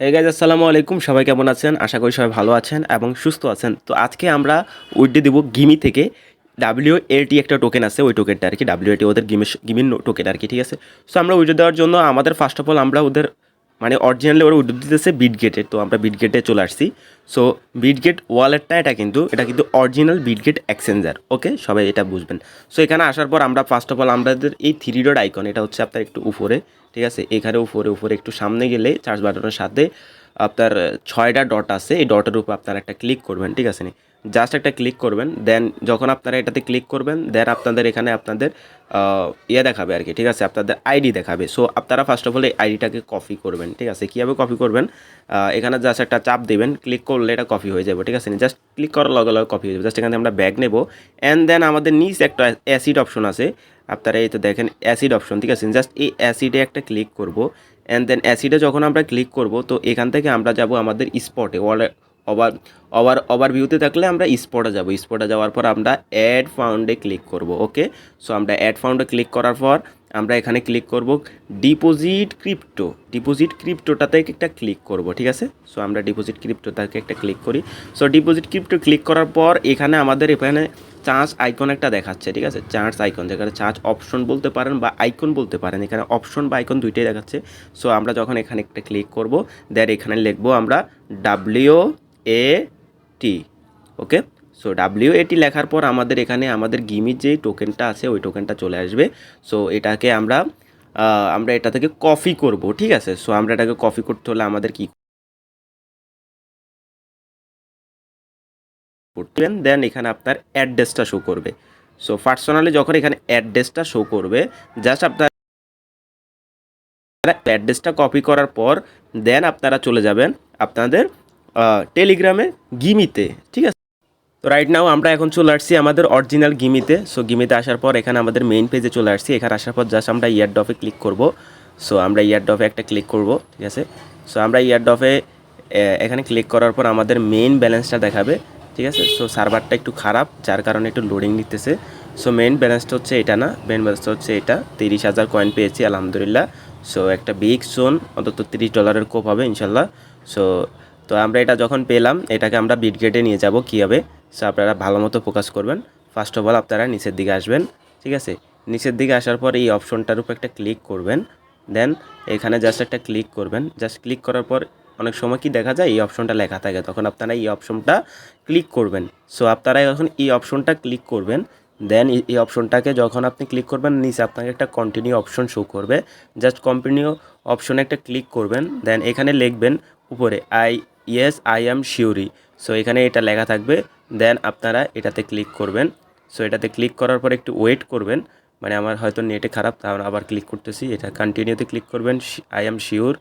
Hey guys আসসালামু আলাইকুম। সবাই কেমন আছেন? আশা করি সবাই ভালো আছেন এবং সুস্থ আছেন। তো আজকে আমরা উইডে দেবো গিমি থেকে। ডাব্লিউ এটি একটা টোকেন আছে, ওই টোকেনটা আর কি ডাব্লিউ এটি ওদের গিমের গিমির টোকেন আর কি ঠিক আছে? সো আমরা উইডে দেওয়ার জন্য আমাদের ফার্স্ট অফ অল আমরা ওদের মানে অরিজিনালি ওরা উইডো দিতেছে বিটগেটে তো আমরা বিট গেটে চলে আসছি। সো বিট গেট ওয়ালেটটা এটা কিন্তু এটা কিন্তু original Bitget exchanger okay সবাই এটা বুঝবেন। সো এখানে আসার পর আমরা ফার্স্ট অফ অল আমাদের এই থ্রি ডট আইকন এটা হচ্ছে আপনার একটু উপরে, ঠিক আছে? এখানে উপরে উপরে একটু সামনে গেলে চার্জ বাটনের সাথে আপনার ছয়টা ডট আছে, এই ডটের উপর আপনারা একটা ক্লিক করবেন, ঠিক আছে নি? জাস্ট একটা ক্লিক করবেন দেন যখন আপনারা এটাতে ক্লিক করবেন দেন আপনাদের এখানে আপনাদের ইয়ে দেখাবে আর কি ঠিক আছে? আপনাদের আইডি দেখাবে। সো আপনারা ফার্স্ট অফ অল এই আইডিটাকে কপি করবেন, ঠিক আছে? কীভাবে কপি করবেন? এখানে জাস্ট একটা চাপ দেবেন ক্লিক করলে এটা কপি হয়ে যাবে, ঠিক আছে? জাস্ট ক্লিক করার লগে লগে কপি হয়ে যাবে। জাস্ট এখানে আমরা ব্যাগ নেব অ্যান্ড দেন আমাদের নিচ একটা অ্যাসিড অপশন আছে। আপনারা এই তো দেখেন অ্যাসিড অপশন ঠিক আছে? জাস্ট এই অ্যাসিডে একটা ক্লিক করব অ্যান্ড দেন অ্যাসিডে যখন আমরা ক্লিক করব, তো এখান থেকে আমরা যাব আমাদের স্পটে ওভার ওভার ওভার ভিউতে থাকলে আমরা স্পটে যাব। স্পটে যাওয়ার পর আমরা অ্যাড ফাউন্ডে ক্লিক করব ওকে সো আমরা অ্যাড ফাউন্ডে ক্লিক করার পর আমরা এখানে ক্লিক করব ডিপোজিট ক্রিপ্টো ডিপোজিট ক্রিপ্টোটাতে একটা ক্লিক করব, ঠিক আছে? সো আমরা ডিপোজিট ক্রিপ্টোটাকে একটা ক্লিক করি। সো ডিপোজিট ক্রিপ্টো ক্লিক করার পর এখানে আমাদের এখানে চার্জ আইকন একটা দেখাচ্ছে, ঠিক আছে? চার্জ আইকন যেখানে চার্জ অপশন বলতে পারেন বা আইকন বলতে পারেন। এখানে অপশন বা আইকন দুইটাই দেখাচ্ছে। সো আমরা যখন এখানে একটা ক্লিক করব দেন এখানে লিখব আমরা W A T okay so W A T লেখার পর আমাদের এখানে আমাদের গিমির যে টোকেনটা আছে, ওই টোকেনটা চলে আসবে। সো এটাকে আমরা আমরা এটা থেকে কপি করব, ঠিক আছে? সো আমরা এটাকে কপি করতে হলে আমাদের কি করতেন দেন এখানে আপনার অ্যাড্রেসটা শো করবে। সো পার্সোনালি যখন এখানে অ্যাড্রেসটা শো করবে জাস্ট আপনার অ্যাড্রেসটা কপি করার পর দেন আপনারা চলে যাবেন আপনাদের টেলিগ্রামে গিমিতে, ঠিক আছে? তো রাইট নাও আমরা এখন চলে আসছি আমাদের অরিজিনাল গিমিতে। সো গিমিতে আসার পর এখানে আমাদের মেইন পেজে চলে আসছি। এখানে আসার পর জাস্ট আমরা ইয়ার ডফে ক্লিক করব। সো আমরা ইয়ার ডফে একটা ক্লিক করব, ঠিক আছে? সো আমরা ইয়ার ডফে এখানে ক্লিক করার পর আমাদের মেইন ব্যালেন্সটা দেখাবে, ঠিক আছে? সো সার্ভারটা একটু খারাপ, যার কারণে একটু লোডিং নিতেছে। সো মেইন ব্যালেন্সটা হচ্ছে এটা না? মেইন ব্যালেন্সটা হচ্ছে এটা। তিরিশ হাজার কয়েন পেয়েছি, আলহামদুলিল্লাহ। সো একটা বিগ সোন অন্তত তিরিশ ডলারের কোপ হবে, ইনশাল্লাহ। সো তো আমরা এটা যখন পেলাম, এটাকে আমরা বিটগেটে নিয়ে যাব কীভাবে? সো আপনারা ভালো মতো ফোকাস করবেন। ফার্স্ট অফ অল আপনারা নিচের দিকে আসবেন, ঠিক আছে? নিচের দিকে আসার পর এই অপশনটার উপর একটা ক্লিক করবেন। দেন এখানে জাস্ট একটা ক্লিক করবেন। জাস্ট ক্লিক করার পর অনেক সময় কি দেখা যায়, এই অপশনটা লেখা থাকে। তখন আপনারা এই অপশনটা ক্লিক করবেন। সো আপনারা যখন এই অপশনটা ক্লিক করবেন দেন এই অপশনটাকে যখন আপনি ক্লিক করবেন, নিচে আপনাকে একটা কন্টিনিউ অপশন শো করবে। জাস্ট কন্টিনিউ অপশনে একটা ক্লিক করবেন। দেন এখানে লিখবেন উপরে I yes I am surely so এখানে এটা লেখা থাকবে। দেন আপনারা এটাতে ক্লিক করবেন। সো এটাতে ক্লিক করার পর একটু ওয়েট করবেন। মানে আমার হয়তো নেটে খারাপ, তাহলে আবার ক্লিক করতেছি। এটা কন্টিনিউতে ক্লিক করবেন। আই অ্যাম শিওর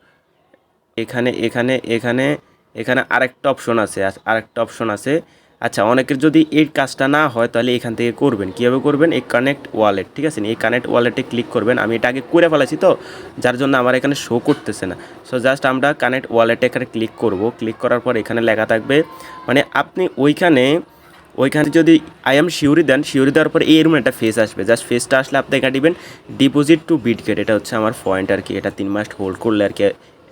এখানে এখানে এখানে এখানে আরেকটা অপশন আছে। আর- আরেকটা অপশন আছে। আচ্ছা অনেকের যদি এই কাজটা না হয়, তাহলে এখান থেকে করবেন। কীভাবে করবেন? এই কানেক্ট ওয়ালেট ঠিক আছে? এই কানেক্ট ওয়ালেটে ক্লিক করবেন। আমি এটা আগে করে ফেলেছি তো, যার জন্য আমার এখানে শো করতেছে না। সো জাস্ট আমরা কানেক্ট ওয়ালেটে এখানে ক্লিক করব। ক্লিক করার পর এখানে লেখা থাকবে মানে আপনি ওইখানে ওইখানে যদি আই এম শিউরি দেন শিউরি দেওয়ার পর এরকম একটা ফেস আসবে। জাস্ট ফেসটা আসলে আপনি এখানে দিবেন ডিপোজিট টু বিটগেট এটা হচ্ছে আমার পয়েন্ট আর কি। এটা তিন মাস হোল্ড করলে আর কি,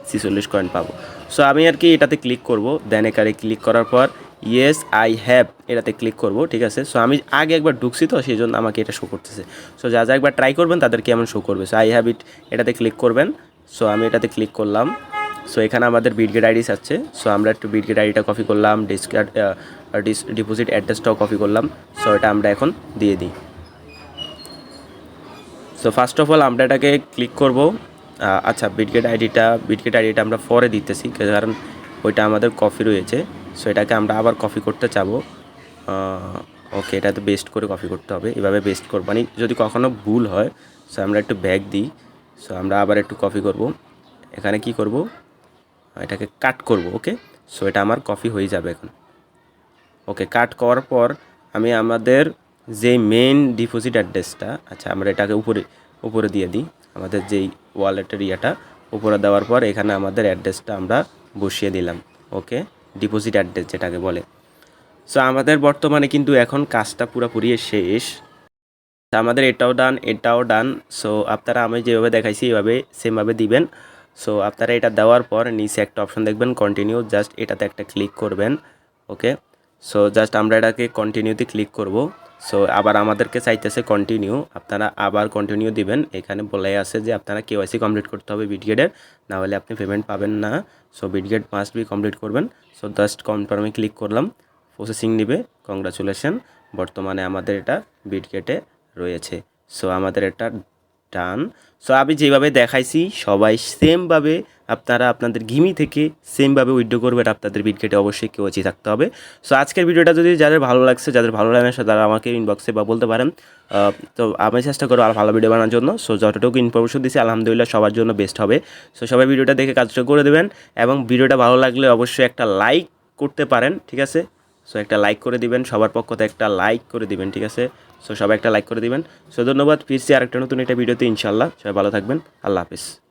ছিচল্লিশ কয়েন পাবো। সো আমি আর কি এটাতে ক্লিক করব। দেন এখানে ক্লিক করার পর ইয়েস আই হ্যাভ এটাতে ক্লিক করব, ঠিক আছে? সো আমি আগে একবার ঢুকছি তো, সেই জন্য আমাকে এটা শো করতেছে। সো যা যা একবার ট্রাই করবেন তাদের কেমন শো করবে। সো আই হ্যাভ ইট এটাতে ক্লিক করবেন। সো আমি এটাতে ক্লিক করলাম। সো এখানে আমাদের বিটগেট আইডিস আছে। সো আমরা একটু বিটগেট আইডিটা কপি করলাম ডিসকার্ড ডিপোজিট অ্যাড্রেসটাও কপি করলাম। সো এটা আমরা এখন দিয়ে দিই। সো ফার্স্ট অফ অল আমরা এটাকে ক্লিক করব। আচ্ছা বিটগেট আইডিটা বিটগেট আইডিটা আমরা পরে দিতেছি, কারণ ওইটা আমাদের কপি রয়েছে। সো এটাকে আমরা আবার কপি করতে চাবো। ওকে এটা তো বেস্ট করে কপি করতে হবে। এভাবে বেস্ট করব। মানে যদি কখনো ভুল হয় সো আমরা একটু ব্যাগ দিই। সো আমরা আবার একটু কপি করব। এখানে কি করব? এটাকে কাট করব ওকে সো এটা আমার কপি হয়ে যাবে এখন। ওকে কাট করার পর আমি আমাদের যে মেন ডিপোজিট অ্যাড্রেসটা আচ্ছা আমরা এটাকে উপরে উপরে দিয়ে দিই। আমাদের যেই ওয়ালেটের ইয়েটা, উপরে দেওয়ার পর এখানে আমাদের অ্যাড্রেসটা আমরা বসিয়ে দিলাম ওকে ডিপোজিট অ্যাড্রেস যেটাকে বলে। সো আমাদের বর্তমানে কিন্তু এখন কাজটা পুরোপুরি শেষ। আমাদের এটাও ডান এটাও ডান সো আপনারা আমি যেভাবে দেখাইছি এইভাবে সেমভাবে দিবেন। সো আপনারা এটা দেওয়ার পর নিচে একটা অপশন দেখবেন কন্টিনিউ জাস্ট এটাতে একটা ক্লিক করবেন ওকে সো জাস্ট আমরা এটাকে কন্টিনিউতে ক্লিক করব। সো আবার আমাদেরকে চাইতেছে কন্টিনিউ আপনারা আবার কন্টিনিউ দিবেন। এখানে বলে আছে যে, আপনারা কেওয়াইসি কমপ্লিট করতে হবে বিটগেটের না হলে আপনি পেমেন্ট পাবেন না। So Bitget must be complete করবেন। সো জাস্ট কনফার্মে ক্লিক করলাম। প্রসেসিং নিবে। কংগ্রাচুলেশন বর্তমানে আমাদের এটা বিটগেটে রয়েছে। সো আমাদের এটা ডান সো আমি যেভাবে দেখাইছি, সবাই সেমভাবে আপনারা আপনাদের ঘিমি থেকে সেমভাবে উইড্রো করবেন আপনাদের বিটগেটে অবশ্যই কেউ থাকতে হবে। সো আজকের ভিডিওটা যদি যাদের ভালো লাগছে, যাদের ভালো লাগে না তারা আমাকে ইনবক্সে বা বলতে পারেন। তো আমি চেষ্টা করব আর ভালো ভিডিও বানানোর জন্য। সো যতটুকু ইনফরমেশন দিছি আলহামদুলিল্লাহ সবার জন্য বেস্ট হবে। সো সবাই ভিডিওটা দেখে কাজটা করে দেবেন এবং ভিডিওটা ভালো লাগলে অবশ্যই একটা লাইক করতে পারেন, ঠিক আছে? সো একটা লাইক করে দিবেন, সবার পক্ষ থেকে একটা লাইক করে দিবেন, ঠিক আছে? সো সবাই একটা লাইক করে দিবেন। সো ধন্যবাদ। ফিরছি আরেকটা নতুন একটা ভিডিওতে ইনশাল্লাহ সবাই ভালো থাকবেন। আল্লাহ হাফিজ।